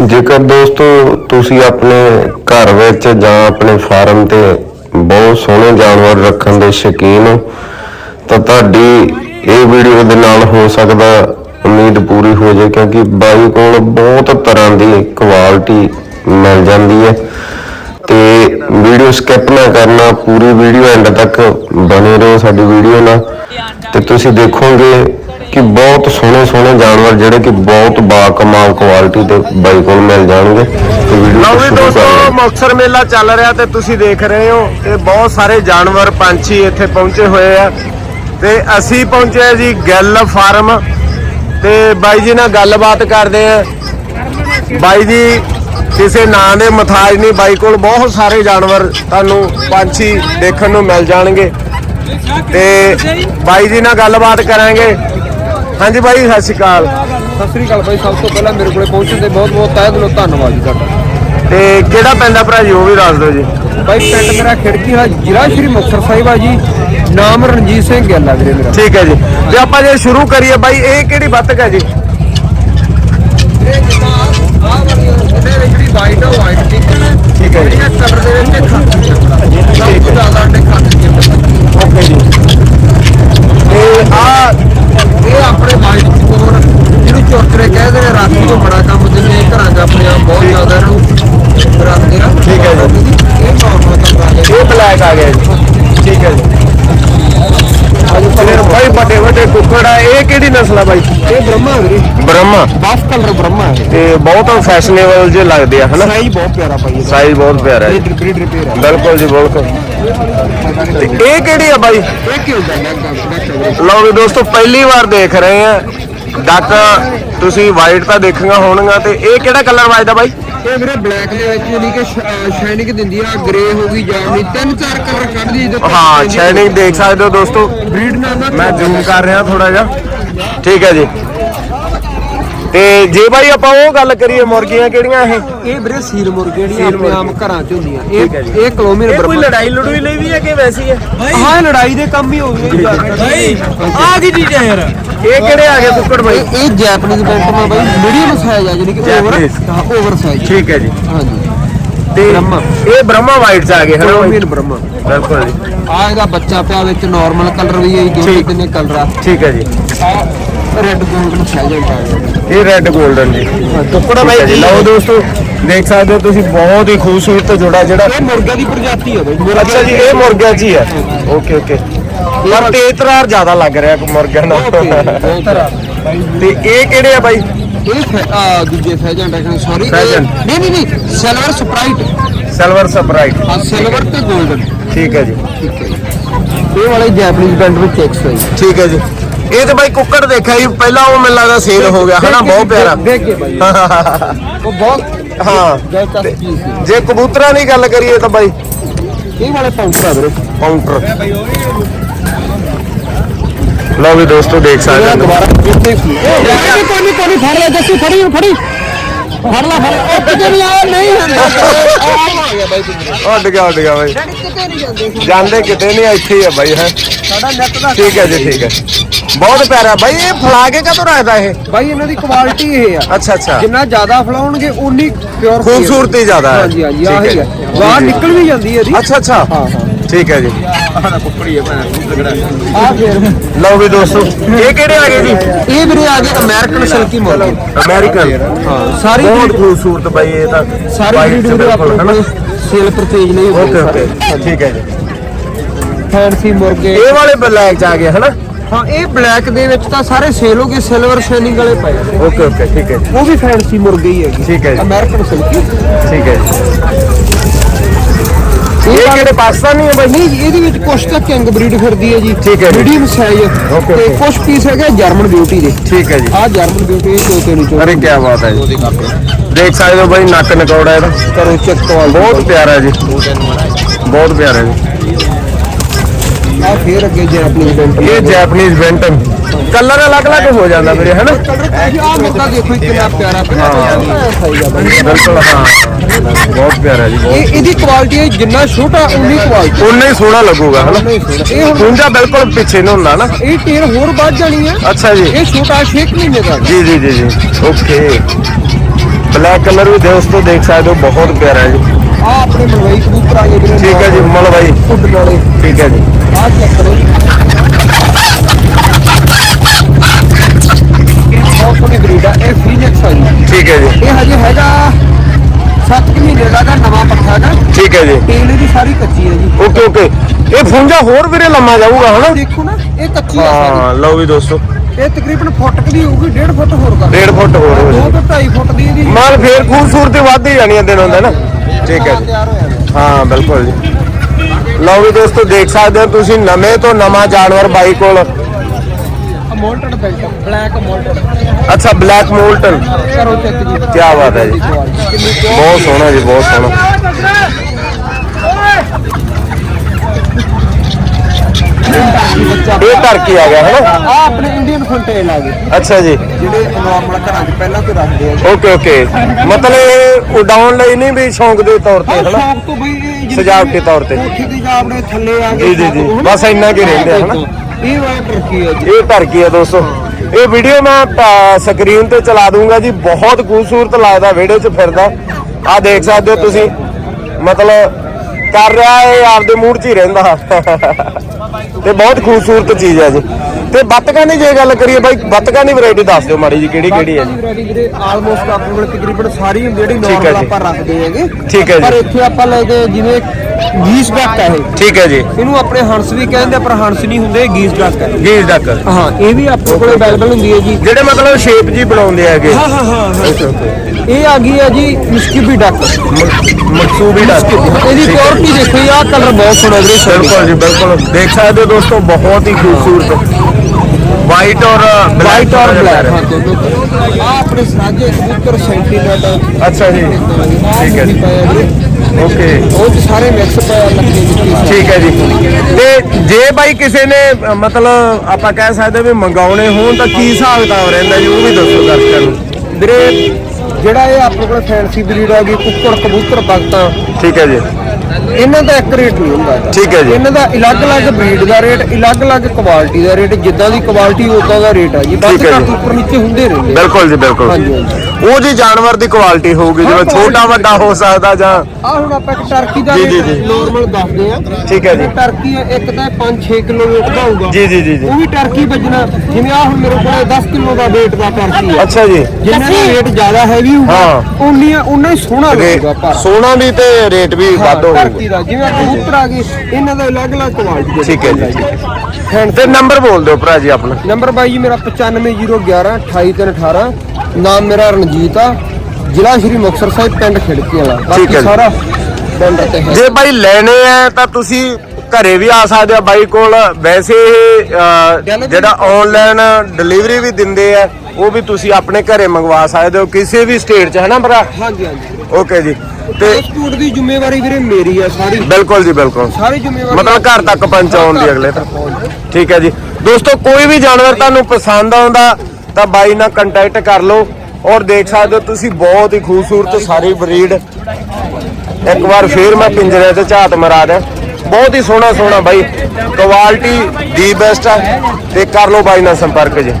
ਜੇਕਰ ਦੋਸਤੋ ਤੁਸੀਂ ਆਪਣੇ ਘਰ ਵਿੱਚ ਜਾਂ ਆਪਣੇ ਫਾਰਮ ਤੇ ਬਹੁਤ ਸੋਹਣੇ ਜਾਨਵਰ ਰੱਖਣ ਦੇ ਸ਼ੌਕੀਨ ਹੋ, ਤਾਂ ਤੁਹਾਡੀ ਇਹ ਵੀਡੀਓ ਦੇ ਨਾਲ ਹੋ ਸਕਦਾ ਉਮੀਦ ਪੂਰੀ ਹੋ ਜਾਏ, ਕਿਉਂਕਿ ਬਾਈ ਕੋਲ ਬਹੁਤ ਤਰ੍ਹਾਂ ਦੀ ਕੁਆਲਿਟੀ ਮਿਲ ਜਾਂਦੀ ਹੈ। ਤੇ ਵੀਡੀਓ ਸਕਿਪ ਨਾ ਕਰਨਾ, ਪੂਰੀ ਵੀਡੀਓ ਐਂਡ ਤੱਕ ਬਣੇ ਰਹੋ ਸਾਡੀ ਵੀਡੀਓ ਨਾਲ। ਤੇ ਤੁਸੀਂ ਦੇਖੋਗੇ ਕਿ ਬਹੁਤ ਸੋਹਣੇ ਸੋਹਣੇ ਜਾਨਵਰ ਜਿਹੜੇ ਕਿ ਬਹੁਤ ਬਾ ਕਮਾਲ ਕੁਆਲਿਟੀ ਦੇ ਬਾਈ ਕੋਲ ਮਿਲ ਜਾਣਗੇ। ਤੇ ਵੀਡੀਓ ਲਓ ਵੀ ਸ਼ੁਰੂ ਦੋਸਤੋ ਕਰਦੇ ਮੁਕਤਸਰ ਮੇਲਾ ਚੱਲ ਰਿਹਾ ਤੇ ਤੁਸੀਂ ਦੇਖ ਰਹੇ ਹੋ ਤੇ ਬਹੁਤ ਸਾਰੇ ਜਾਨਵਰ ਪੰਛੀ ਇੱਥੇ ਪਹੁੰਚੇ ਹੋਏ ਆ। ਤੇ ਅਸੀਂ ਪਹੁੰਚੇ ਆ ਜੀ ਗਿੱਲ ਫਾਰਮ। ਤੇ ਬਾਈ ਜੀ ਨਾਲ ਗੱਲਬਾਤ ਕਰਦੇ ਆ। ਬਾਈ ਜੀ ਕਿਸੇ ਨਾਂ ਦੇ ਮਥਾਜ ਨਹੀਂ ਬਾਈ ਕੋਲ ਬਹੁਤ ਸਾਰੇ ਜਾਨਵਰ ਤੁਹਾਨੂੰ ਪੰਛੀ ਦੇਖਣ ਨੂੰ ਮਿਲ ਜਾਣਗੇ। ਤੇ ਬਾਈ ਜੀ ਨਾਲ ਗੱਲਬਾਤ ਕਰਾਂਗੇ। ਹਾਂਜੀ ਬਾਈ ਸਤਿ ਸ਼੍ਰੀ ਅਕਾਲ। ਸਤਿ ਸ੍ਰੀ ਅਕਾਲ ਬਾਈ ਸਭ ਤੋਂ ਪਹਿਲਾਂ ਮੇਰੇ ਕੋਲੇ ਪਹੁੰਚਣ ਦੇ ਬਹੁਤ ਬਹੁਤ ਤਹਿ ਦਿਲੋਂ ਧੰਨਵਾਦ ਜੀ ਤੁਹਾਡਾ। ਤੇ ਕਿਹੜਾ ਪੈਂਦਾ ਭਰਾ ਜੀ ਉਹ ਵੀ ਦੱਸ ਦਿਓ ਜੀ। ਬਾਈ ਪਿੰਡ ਮੇਰਾ ਖਿੜਕੀ ਹੈ ਜ਼ਿਲ੍ਹਾ ਸ਼੍ਰੀ ਮੁਕਤਸਰ ਸਾਹਿਬ ਆ ਜੀ। ਨਾਮ ਰਣਜੀਤ ਸਿੰਘ ਗਿੱਲ ਆ ਵੀਰੇ ਮੇਰਾ। ਠੀਕ ਹੈ ਜੀ। ਤੇ ਆਪਾਂ ਜੇ ਸ਼ੁਰੂ ਕਰੀਏ ਬਾਈ ਇਹ ਕਿਹੜੀ ਬੱਤਕ ਹੈ ਜੀ? ਇਹ ਜਿੱਦਾਂ ਆਹ ਵਾਲੀ ਇਹਦੇ ਵਿੱਚ ਜਿਹੜੀ ਵਾਈਟ ਆ ਵਾਈਟ ਚਿਕਨ ਹੈ ਠੀਕ ਹੈ ਜੀ। ਕਲਰ ਦੇ ਵਿੱਚ ਖਾਂਦੀ ਹੈ ਸਭ ਤੋਂ ਜ਼ਿਆਦਾ ਅੰਡੇ ਖਾਂਦੀ ਵੱਡੇ ਕੁੱਕੜ ਆ ਇਹ ਕਿਹੜੀ ਨਸਲ ਆ ਬਾਈ? ਇਹ ਬ੍ਰਹਮਾ ਵੀਰੇ। ਬ੍ਰਹਮਾ? ਬਸ ਕਲਰ ਬ੍ਰਹਮਾ ਹੈ ਤੇ ਬਹੁਤ ਫੈਸ਼ਨੇਬਲ ਜੇ ਲੱਗਦੇ ਆ ਹਨਾ? ਸਾਈਜ਼ ਬਹੁਤ ਪਿਆਰਾ ਪਾਈ ਇਹਦਾ। ਸਾਈਜ਼ ਬਹੁਤ ਪਿਆਰਾ ਹੈ। ਇਹ ਬਰੀਡ ਰਿਪੇਅਰ ਹੈ ਬਿਲਕੁਲ ਜੀ ਬਿਲਕੁਲ। ਤੇ ਇਹ ਕਿਹੜੀ ਆ ਬਾਈ? ਇਹ ਕੀ ਹੁੰਦਾ ਲੈਗ ਦਾ ਲਓ ਵੀ ਦੋਸਤੋ ਪਹਿਲੀ ਵਾਰ ਦੇਖ ਰਹੇ ਆ। ਡੱਕ ਤੁਸੀਂ ਵਾਈਟ ਤਾਂ ਦੇਖੀਆਂ ਹੋਣਗੀਆਂ ਤੇ ਇਹ ਕਿਹੜਾ ਕਲਰ ਵੱਜਦਾ ਬਾਈ? ਇਹ ਵੀਰੇ ਬਲੈਕ ਦੇ ਵਿੱਚ ਯਾਨੀ ਕਿ ਸ਼ਾਈਨਿੰਗ ਦਿੰਦੀ ਆ ਗ੍ਰੇ ਹੋ ਗਈ ਜਾਮਨੀ ਤਿੰਨ ਚਾਰ ਕਲਰ ਕੱਢਦੀ ਤੋਂ। ਹਾਂ ਸ਼ਾਈਨਿੰਗ ਦੇਖ ਸਕਦੇ ਹੋ ਦੋਸਤੋ। ਬਰੀਡ ਮੈਂ ਜ਼ੂਮ ਕਰ ਰਿਹਾ ਥੋੜਾ ਜਿਹਾ। ਠੀਕ ਹੈ ਜੀ। ਤੇ ਜੇ ਬਾਈ ਆਪਾਂ ਉਹ ਗੱਲ ਕਰੀਏ ਮੁਰਗੀਆਂ ਕਿਹੜੀਆਂ ਇਹ? ਇਹ ਵੀਰੇ ਸੀਲ ਮੁਰਗੇ ਜਿਹੜੀਆਂ ਆਪਣੇ ਆਮ ਘਰਾਂ 'ਚ ਹੁੰਦੀਆਂ। ਇਹ ਜੀ। ਇਹ ਕਲੋਮੀਨ ਇਹ ਕੋਈ ਲੜਾਈ ਲੜੂਈ ਲਈ ਵੀ ਹੈ ਕਿ ਵੈਸੀ ਹੈ? ਹਾਂ ਲੜਾਈ ਦੇ ਕੰਮ ਹੀ ਹੋ ਗਏ ਭਾਈ ਆ ਕੀ ਚੀਜ਼ ਹੈ ਯਾਰ। ਇਹ ਕਿਹੜੇ ਆ ਗਏ ਕੁੱਕੜ ਬਾਈ? ਇਹ ਜੈਪਨੀਜ਼ ਬੈਂਟਮ ਆ ਬਾਈ। ਮੀਡੀਅਮ ਸਾਈਜ਼ ਆ ਜਿਹੜੀ ਕਿ ਓਵਰ ਓਵਰ ਸਾਈਜ਼ ਠੀਕ ਹੈ ਜੀ। ਹਾਂਜੀ। ਤੇ ਬ੍ਰਹਮਾ। ਇਹ ਬ੍ਰਹਮਾ ਵਾਈਟ ਚ ਆ ਗਏ ਹਨਾ ਬਾਈ? ਕਲੋਮੀਨ ਬ੍ਰਹਮਾ। ਬਿਲਕੁਲ ਜੀ। ਆ ਇਹਦਾ ਬੱਚਾ ਪਿਆ ਵਿੱਚ ਨਾਰਮਲ ਕਲਰ ਵੀ ਹੈ ਠੀਕ। ਤਿੰਨ ਕਲਰ ਆ। ਠੀਕ ਹੈ ਜੀ। ਇਹ ਰੈੱਡ 골ਡਨ ਜੀ। ਟੁਕੜਾ ਬਾਈ ਜੀ ਲਓ ਦੋਸਤੋ ਦੇਖ ਸਕਦੇ ਹੋ ਤੁਸੀਂ ਬਹੁਤ ਹੀ ਖੂਬਸੂਰਤ ਜੋੜਾ ਜਿਹੜਾ ਇਹ ਮੁਰਗਾ ਦੀ ਪ੍ਰਜਾਤੀ ਹੈ ਬਾਈ। ਮੁਰਗਾ ਜੀ ਇਹ ਮੁਰਗਾ ਜੀ ਹੈ। Okay okay. ਪਰ ਤੇਤਰਾਰ ਜ਼ਿਆਦਾ ਲੱਗ ਰਿਹਾ ਕੋ ਮੁਰਗਾ ਨਾਲ। ਤੇ ਇਹ ਕਿਹੜੇ ਆ ਬਾਈ? ਇਹ ਆ, ਦੂਜੇ ਫੈਜੈਂਟ ਹੈ ਸੌਰੀ ਨਹੀਂ ਨਹੀਂ ਨਹੀਂ ਸਿਲਵਰ ਸਪਰਾਈਟ ਸਿਲਵਰ ਸਪਰਾਈਟ ਆ ਸਿਲਵਰ ਤੇ 골ਡਨ ਠੀਕ ਹੈ ਜੀ। ਠੀਕ ਹੈ ਇਹ ਵਾਲੇ ਜੈਪਨੀਜ਼ ਬੈਂਡ ਠੀਕ ਹੈ ਜੀ। ਇਹ ਤੇ ਬਾਈ ਕੁੱਕੜ ਦੇਖਿਆ ਜੀ ਪਹਿਲਾਂ ਉਹ ਮੈਨੂੰ ਲੱਗਦਾ ਸੇਲ ਹੋ ਗਿਆ ਹਨਾ ਬਹੁਤ ਪਿਆਰਾ। ਦੇਖ ਕੇ ਬਾਈ। ਉਹ ਬਹੁਤ ਹਾਂ। ਦਿਲਚਸਪ ਚੀਜ਼ ਸੀ। ਜੇ ਕਬੂਤਰਾਂ ਦੀ ਗੱਲ ਕਰੀਏ ਤਾਂ ਬਾਈ ਇਹ ਵਾਲੇ ਪਾਉਂਟਰ ਵੀਰੇ। ਕਾਊਂਟਰ ਲਓ ਵੀ ਦੋਸਤੋ ਦੇਖ ਸਕਦੇ ਹੋ। ਦੁਬਾਰਾ ਕਿੱਥੇ ਸੀ। ਕੋਈ ਕੋਈ ਕੋਈ ਫੜ ਲੈ ਜੱਸੀ ਫੜੀ ਫੜੀ। ਫੜ ਲੈ ਫੜ ਉਹ ਕਿਤੇ ਨਹੀਂ ਆ ਨਹੀਂ ਆ ਗਿਆ ਬਾਈ ਤੂੰ ਉੱਡ ਗਿਆ ਉੱਡ ਗਿਆ ਬਾਈ। ਕਿਤੇ ਨਹੀਂ ਜਾਂਦੇ। ਜਾਂਦੇ ਕਿਤੇ ਨਹੀਂ ਇੱਥੇ ਹੀ ਆ ਬਾਈ ਹੈ। ਸਾਡਾ ਨੈਟ ਦਾ ਠੀਕ ਹੈ ਜੀ ਠੀਕ ਹੈ। ਬਹੁਤ ਪਿਆਰਾ। ਬਾਈ ਇਹ ਫਲਾ ਕੇ ਕਦੋਂ ਰੱਖਦਾ ਇਹ? ਬਾਈ ਇਹਨਾਂ ਦੀ ਕੁਆਲਿਟੀ ਇਹ ਆ। ਅੱਛਾ ਅੱਛਾ। ਜਿੰਨਾ ਜ਼ਿਆਦਾ ਫਲਾਉਣਗੇ ਉਨੀ ਪਿਓਰ ਖੂਬਸੂਰਤੀ ਜ਼ਿਆਦਾ ਹੈ। ਹਾਂਜੀ ਹਾਂਜੀ ਆਹੀ ਹੈ ਹੈ। ਬਾਹਰ। ਨਿਕਲ ਵੀ ਜਾਂਦੀ ਹੈ ਇਹਦੀ। ਅੱਛਾ ਅੱਛਾ। ਹਾਂ ਹਾਂ। ਠੀਕ ਹੈ ਜੀ। ਆ ਫੇਰ ਲਓ ਵੀ ਦੋਸਤੋ ਇਹ ਕਿਹੜੇ ਆ ਗਏ ਜੀ? ਇਹ ਵੀਰੇ ਆ ਗਏ ਅਮਰੀਕਨ ਸਲਕੀ ਮੁਰਗੇ। ਅਮਰੀਕਨ। ਹਾਂ ਸਾਰੀ ਬਹੁਤ ਖੂਬਸੂਰਤ ਬਾਈ ਇਹ ਤਾਂ ਸਾਰੀ ਵੀਡੀਓ ਵੀਰੇ ਆਪਣੇ ਸੇਲ ਪਰਚੇਜ ਨਹੀਂ ਓਕੇ ਓਕੇ ਠੀਕ ਹੈ ਜੀ। ਫੈਂਸੀ ਮੁਰਗੇ। ਇਹ ਵਾਲੇ ਬਲੈਕ ਚ ਆ ਗਏ ਹਨਾ? ਹਾਂ ਇਹ ਬਲੈਕ ਦੇ ਵਿੱਚ ਤਾਂ ਸਾਰੇ ਸੇਲ ਹੋ ਗਏ ਸਿਲਵਰ ਸ਼ਾਈਨਿੰਗ ਵਾਲੇ ਪਏ। ਓਕੇ ਓਕੇ ਠੀਕ ਹੈ ਜੀ। ਉਹ ਵੀ ਫੈਂਸੀ ਮੁਰਗੇ ਹੀ ਹੈਗੇ। ਠੀਕ ਹੈ ਜੀ। ਅਮਰੀਕਨ ਸਲਕੀ ਠੀਕ ਹੈ ਜੀ। ਇਹ ਕਿਹੜੇ ਪਾਕਿਸਤਾਨੀ ਹੈ ਬਾਈ? ਨਹੀਂ ਜੀ, ਇਹਦੇ ਵਿੱਚ ਕੁਛ ਤਾਂ ਕਿੰਗ ਬਰੀਡ ਫਿਰਦੀ ਹੈ ਜੀ। ਠੀਕ ਹੈ ਜੀ। ਮੀਡੀਅਮ ਸਾਈਜ਼ Okay, ਤੇ. ਕੁਛ ਪੀਸ ਹੈਗੇ ਜਰਮਨ ਬਿਊਟੀ ਦੇ। ਠੀਕ ਹੈ ਜੀ। ਆਹ ਜਰਮਨ ਬਿਊਟੀ ਇਹ ਚੋਤੇ ਨੂੰ ਚੋ। ਅਰੇ ਕੀ ਬਾਤ ਹੈ ਜੀ। ਦੇਖ ਸਕਦੇ ਹੋ ਬਾਈ ਨੱਕ ਨਕੌੜਾ ਇਹਦਾ। ਕਰੋ ਚੈੱਕ ਕਵਾਲ ਬਹੁਤ ਪਿਆਰਾ ਹੈ ਜੀ ਬਹੁਤ ਪਿਆਰਾ ਹੈ ਜੀ। ਆ ਫੇਰ ਅੱਗੇ ਜੈਪਨੀਜ਼ ਬੈਂਟ ਇਹ ਜੈਪਨੀਜ਼ ਬੈਂਟਨ ਕਲਰ ਅਲੱਗ-ਅਲੱਗ ਹੋ ਜਾਂਦਾ ਵੀਰੇ ਹਨਾ ਆ ਮੁਰਗਾ ਦੇਖੋ ਕਿੰਨਾ ਪਿਆਰਾ। ਬਿਲਕੁਲ ਹਾਂ। ਬਹੁਤ ਪਿਆਰਾ ਜੀ ਬਹੁਤ ਇਹ ਇਹਦੀ ਕੁਆਲਿਟੀ ਹੈ ਜਿੰਨਾ ਛੋਟਾ ਉਨੀ ਕੁਆਲਿਟੀ ਉਨਾ ਹੀ ਸੋਹਣਾ ਲੱਗੂਗਾ ਹਨਾ ਇਹ ਹੁਣ ਹੁੰਜਾ ਬਿਲਕੁਲ ਪਿੱਛੇ ਨੂੰ ਹੁੰਦਾ ਨਾ। ਇਹ ਟੇਰ ਹੋਰ ਵੱਧ ਜਾਣੀ ਹੈ। ਅੱਛਾ ਜੀ। ਇਹ ਛੋਟਾ 6 ਮਹੀਨੇ ਦਾ। ਜੀ ਜੀ ਜੀ ਜੀ। ਓਕੇ ਬਲੈਕ ਕਲਰ ਵੀ ਦੋਸਤੋ ਦੇਖ ਸਕਦੇ ਹੋ ਬਹੁਤ ਪਿਆਰਾ ਹੈ ਜੀ। ਆ ਆਪਣੇ ਮਲਵਈ ਕਬੂਤਰ ਆ ਗਏ ਠੀਕ ਹੈ ਜੀ ਮਲਵਾਈ। ਉੱਡਣ ਵਾਲੇ। ਠੀਕ ਹੈ ਜੀ। ਆ ਚੈੱਕ ਕਰੋ ਬਹੁਤ ਸੋਹਣੀ ਬਰੀਡ ਆ ਇਹ ਫੀਨਿਕਸ ਆ ਜੀ ਠੀਕ ਹੈ ਜੀ। ਇਹ ਹਜੇ ਹੈਗਾ 7 ਮਹੀਨੇ ਦਾ ਗਾ ਨਵਾਂ ਪੱਠਾ ਹੈਗਾ। ਠੀਕ ਹੈ ਜੀ। ਤੇਲ ਦੀ ਸਾਰੀ ਕੱਚੀ ਹੈ ਜੀ। Okay okay. ਇਹ ਫੁੰਜਾ ਹੋਰ ਵੀਰੇ ਲੰਮਾ ਜਾਊਗਾ ਹਨਾ? ਦੇਖੋ ਨਾ ਇਹ ਕੱਚੀ ਆ ਹਾਂ ਲਓ ਵੀ ਦੋਸਤੋ। ਸਾਰੀ ਇਹ ਤਕਰੀਬਨ ਫੁੱਟ ਕੁ ਦੀ ਹੋਊਗੀ 1.5 ਫੁੱਟ ਹੋਰ ਕਰ 1.5 ਫੁੱਟ ਹੋਰ ਹੋ 2 ਜਾਊ। ਤੋਂ 2.5 ਫੁੱਟ ਦੀ ਇਹਦੀ ਮਾਲ ਫੇਰ ਖੂਬਸੂਰਤੀ ਵੱਧ ਹੀ ਜਾਣੀ ਆ ਦਿਨ ਹੁੰਦਾ ਨਾ। ਠੀਕ ਹੈ ਜੀ। ਹਾਂ ਬਿਲਕੁਲ ਜੀ। ਲਓ ਵੀ ਦੋਸਤੋ ਦੇਖ ਸਕਦੇ ਹੋ ਤੁਸੀਂ ਨਵੇਂ ਤੋਂ ਨਵਾਂ ਜਾਨਵਰ ਬਾਈ ਕੋਲ। ਮੋਲਟਡ ਬਲੈਕ ਮੋਲਟਡ ਅੱਛਾ ਬਲੈਕ ਮੋਲਟਨ। ਕਰੋ ਚੈੱਕ ਜੀ। ਕੀ ਬਾਤ ਹੈ ਜੀ। ਬਹੁਤ ਸੋਹਣਾ ਜੀ ਬਹੁਤ ਸੋਹਣਾ। ਇਹ ਧਰ ਕੀ ਆ ਗਿਆ ਹਨਾ? ਆ ਆਪਣੇ ਇੰਡੀਅਨ ਫੰਟੇਲ ਆ ਗਏ ਅੱਛਾ ਜੀ। ਜਿਹੜੇ ਨਾਰਮਲ ਘਰਾਂ 'ਚ ਪਹਿਲਾਂ ਤੋਂ ਰੱਖਦੇ ਆ ਓਕੇ ਓਕੇ ਮਤਲਬ ਇਹ ਉਡਾਉਣ ਲਈ ਨਹੀਂ ਵੀ ਸ਼ੌਂਕ ਦੇ ਤੌਰ ਤੇ ਹਾਂ ਹਨਾ? ਸ਼ੌਕ ਤੋਂ ਬਈ ਇਹ ਜਿਹੜੀ ਸਜਾਵਟੀ ਤੌਰ ਤੇ। ਕੋਠੀ ਦੀ ਜਾਂ ਆਪਣੇ ਥੱਲੇ ਆ ਜੀ, ਜੀ, ਜੀ। ਬਸ ਇੰਨਾ ਕੁ ਹੀ ਰਹਿੰਦੇ ਆ, ਹਨਾ? ਇਹ ਵਾਲਾ ਟਰਕੀ ਹੈ ਜੀ? ਇਹ ਧਰ ਕੀ ਆ ਦੋਸਤੋ? ਇਹ ਵੀਡੀਓ ਮੈਂ ਸਕਰੀਨ ਤੇ ਚਲਾ ਦੂੰਗਾ ਜੀ। ਬਹੁਤ ਖੂਬਸੂਰਤ ਲੱਗਦਾ ਵਿਹੜੇ 'ਚ ਫਿਰਦਾ। ਆ ਦੇਖ ਸਕਦੇ ਹੋ ਤੁਸੀਂ। ਮਤਲਬ ਕਰ ਰਿਹਾ ਹੈ ਆਪਦੇ ਮੂਡ 'ਚ ਹੀ ਰਹਿੰਦਾ। ਤੇ ਬਹੁਤ ਖੂਬਸੂਰਤ ਚੀਜ਼ ਹੈ ਜੀ। ਤੇ ਬੱਤਕਾਂ ਦੀ ਜੇ ਗੱਲ ਕਰੀਏ ਬਾਈ ਬੱਤਕਾਂ ਦੀ ਵੈਰਾਈਟੀ ਦੱਸ ਦਿਓ ਮਾੜੀ ਜੀ ਕਿਹੜੀ ਕਿਹੜੀ ਹੈ ਜੀ? ਵੈਰਾਈਟੀ ਵੀਰੇ ਆਲਮੋਸਟ ਆਪਣੇ ਕੋਲ ਤਕਰੀਬਨ ਸਾਰੀ ਹੁੰਦੀ ਜਿਹੜੀ ਨਾਰਮਲ। ਆਪਾਂ ਰੱਖਦੇ ਹੈਗੇ। ਠੀਕ ਹੈ ਜੀ। ਪਰ ਇੱਥੇ ਆਪਾਂ ਲੈ ਕੇ ਜਿਵੇਂ ਗੀਸ ਡੱਕ ਹੈ ਇਹ। ਠੀਕ ਹੈ ਜੀ। ਇਹਨੂੰ ਆਪਣੇ ਹੰਸ ਵੀ ਕਹਿੰਦੇ ਆ, ਪਰ ਹੰਸ ਨਹੀਂ ਹੁੰਦੇ ਇਹ ਗੀਸ ਡੱਕ ਹੈ। ਗੀਜ਼ ਡੱਕ ਹਾਂ ਇਹ ਵੀ ਆਪਣੇ ਕੋਲ ਅਵੇਲੇਬਲ ਹੁੰਦੀ ਹੈ ਜੀ। ਜਿਹੜੇ ਮਤਲਬ ਸ਼ੇਪ ਜੀ ਬਣਾਉਂਦੇ ਹੈਗੇ। ਹਾਂ ਹਾਂ ਹਾਂ ਇਹ ਆ ਗਈ ਹੈ ਜੀ ਮਿਸਕਿਪੀ ਡੱਕ ਮਕਸੂਬੀ ਡੱਕ ਇਹਦੀ ਕੁਆਲਿਟੀ ਦੇਖੋ ਆਹ ਕਲਰ ਬਹੁਤ ਸੋਹਣਾ ਵੀਰੇ ਬਿਲਕੁਲ ਜੀ ਬਿਲਕੁਲ। ਦੇਖ ਸਕਦੇ ਹੋ ਦੋਸਤੋ ਬਹੁਤ ਹੀ ਖੂਬਸੂਰਤ। ਵਾਈਟ ਔਰ ਵਾਈਟ ਔਰ ਬਲੈਕ ਹਾਂ ਬਲੈਕ ਆ ਆਪਣੇ ਸਾਜੇ ਕਬੂਤਰ ਸੈਂਟੀਨੈਟ ਅੱਛਾ ਜੀ। ਠੀਕ ਹੈ ਜੀ। ਓਕੇ। ਉਹ 'ਚ ਸਾਰੇ ਮਿਕਸ ਪਿਆ ਲੱਗੇ ਜੀ। ਠੀਕ ਹੈ ਜੀ। ਤੇ ਜੇ ਬਾਈ ਕਿਸੇ ਨੇ ਅ, ਮਤਲਬ ਆਪਾਂ ਕਹਿ ਸਕਦੇ ਵੀ ਮੰਗਾਉਣੇ ਹੋਣ ਤਾਂ ਕੀ ਹਿਸਾਬ ਕਿਤਾਬ ਰਹਿੰਦਾ ਜੀ ਉਹ ਵੀ ਦੱਸੋ ਦਰਸ਼ਕਾਂ ਨੂੰ। ਵੀਰੇ ਜਿਹੜਾ ਇਹ ਆਪਣੇ ਕੋਲ ਫੈਂਸੀ ਬਰੀਡ ਆ ਗਈ ਕੁੱਕੜ ਕਬੂਤਰ ਬਗਤਾਂ ਠੀਕ ਹੈ ਜੀ। ਇਹਨਾਂ ਦਾ ਇੱਕ ਰੇਟ ਨਹੀਂ ਹੁੰਦਾ। ਠੀਕ ਹੈ ਜੀ। ਇਹਨਾਂ ਦਾ ਅਲੱਗ-ਅਲੱਗ ਬਰੀਡ ਦਾ ਰੇਟ ਅਲੱਗ-ਅਲੱਗ ਕੁਆਲਿਟੀ ਦਾ ਰੇਟ ਜਿੱਦਾਂ ਦੀ ਕੁਆਲਿਟੀ ਉਦਾਂ ਦਾ ਰੇਟ ਆ ਜੀ ਵੱਧ ਠੀਕ ਹੈ ਘੱਟ ਜੀ। ਉੱਪਰ ਨੀਚੇ ਹੁੰਦੇ ਰਹਿੰਦੇ ਆ। ਬਿਲਕੁਲ ਜੀ ਬਿਲਕੁਲ ਹਾਂਜੀ, ਹਾਂਜੀ। ਉਹ ਜੀ ਜਾਨਵਰ ਦੀ ਕੁਆਲਿਟੀ ਹੋਊਗੀ ਜਿਵੇਂ ਛੋਟਾ ਵੱਡਾ ਹੋ ਸਕਦਾ ਜਾਂ ਆ ਹੁਣ ਆਪਾਂ ਇੱਕ ਟਰਕੀ ਦਾ ਜੀ, ਜੀ, ਰੇਟ ਜੀ। ਨਾਰਮਲ ਦੱਸਦੇ ਆ। ਠੀਕ ਹੈ ਜੀ। ਟਰਕੀ ਇੱਕ ਤਾਂ 5-6 ਕਿਲੋ weight ਦਾ ਹੋਊਗਾ। ਜੀ ਜੀ ਜੀ ਜੀ। ਉਹ ਵੀ ਟਰਕੀ ਵੱਜਣਾ। ਜਿਵੇਂ ਆ ਹੁਣ ਮੇਰੇ ਕੋਲ 10 ਕਿਲੋ ਦਾ weight ਦਾ ਟਰਕੀ ਆ। ਅੱਛਾ ਜੀ। ਜਿੰਨਾ ਦਾ weight ਜ਼ਿਆਦਾ ਹੈਵੀ ਹੋਊਗਾ ਹਾਂ। ਉਨੀਆਂ ਉਨਾ ਹੀ ਸੋਹਣਾ ਲੱਗੂਗਾ ਪਰ ਸੋਨਾ ਵੀ ਤੇ ਰੇਟ ਵੀ ਵੱਧ ਹੋਊਗਾ। ਧਰਤੀ ਦਾ। ਜਿਵੇਂ ਕਬੂਤਰ ਆ ਗਏ ਇਹਨਾਂ ਦਾ ਅਲੱਗ-ਅਲੱਗ ਕੁਆਲਿਟੀ ਠੀਕ ਹੈ ਜੀ। ਤੇ ਨੰਬਰ ਬੋਲ ਦਿਓ ਭਰਾ ਜੀ ਆਪਣਾ। ਨੰਬਰ ਬਾਈ ਜੀ ਮੇਰਾ 95011 28318 ਨਾਮ ਮੇਰਾ ਰਣਜੀਤ ਆ। ਜ਼ਿਲ੍ਹਾ ਸ਼੍ਰੀ ਮੁਕਤਸਰ ਸਾਹਿਬ ਪਿੰਡ ਖਿੜਕੀ ਵਾਲਾ। ਠੀਕ ਹੈ ਬਾਕੀ ਜੀ। ਸਾਰਾ ਪਿੰਡ ਤੇ ਹੈ। ਜੇ ਬਾਈ ਲੈਣੇ ਆ ਤਾਂ ਤੁਸੀਂ ਘਰੇ ਵੀ ਆ ਸਕਦੇ ਆ ਬਾਈ ਕੋਲ। ਵੈਸੇ ਇਹ ਅਹ, ਜਿਹੜਾ ਆਨਲਾਈਨ ਡਿਲੀਵਰੀ ਵੀ ਦਿੰਦੇ ਆ ਉਹ ਵੀ ਤੁਸੀਂ ਆਪਣੇ ਘਰੇ ਮੰਗਵਾ ਸਕਦੇ ਹੋ। ਕਿਸੇ ਵੀ ਸਟੇਟ 'ਚ ਹੈ ਨਾ ਭਰਾ? ਹਾਂਜੀ ਹਾਂਜੀ। ਓਕੇ ਜੀ। ਤੇ ਟ੍ਰਾਂਸਪੋਰਟ ਦੀ ਜ਼ਿੰਮੇਵਾਰੀ ਵੀਰੇ ਮੇਰੀ ਆ ਸਾਰੀ। ਬਿਲਕੁਲ ਜੀ ਬਿਲਕੁਲ। ਸਾਰੀ ਜ਼ਿੰਮੇਵਾਰੀ ਮਤਲਬ ਘਰ ਤੱਕ ਪਹੁੰਚਾਉਣ ਦੀ ਅਗਲੇ ਤੱਕ। ਠੀਕ ਹੈ ਜੀ। ਦੋਸਤੋ ਕੋਈ ਵੀ ਜਾਨਵਰ ਤੁਹਾਨੂੰ ਪਸੰਦ ਆਉਂਦਾ ਤਾਂ ਬਾਈ ਨਾਲ ਕੰਟੈਕਟ ਕਰ ਲਓ ਔਰ ਦੇਖ ਸਕਦੇ ਹੋ ਤੁਸੀਂ ਬਹੁਤ ਹੀ ਖੂਬਸੂਰਤ ਸਾਰੀ ਬਰੀਡ ਇੱਕ ਵਾਰ ਫੇਰ ਮੈਂ ਪਿੰਜਰੇ ਤੇ ਝਾਤ ਮਰਾ ਦਿਆਂ ਬਹੁਤ ਹੀ ਸੋਹਣਾ ਸੋਹਣਾ ਬਾਈ। ਕੁਆਲਿਟੀ ਦੀ ਬੈਸਟ ਆ। ਤੇ ਕਰ ਲਓ ਬਾਈ ਨਾਲ ਸੰਪਰਕ ਜੀ।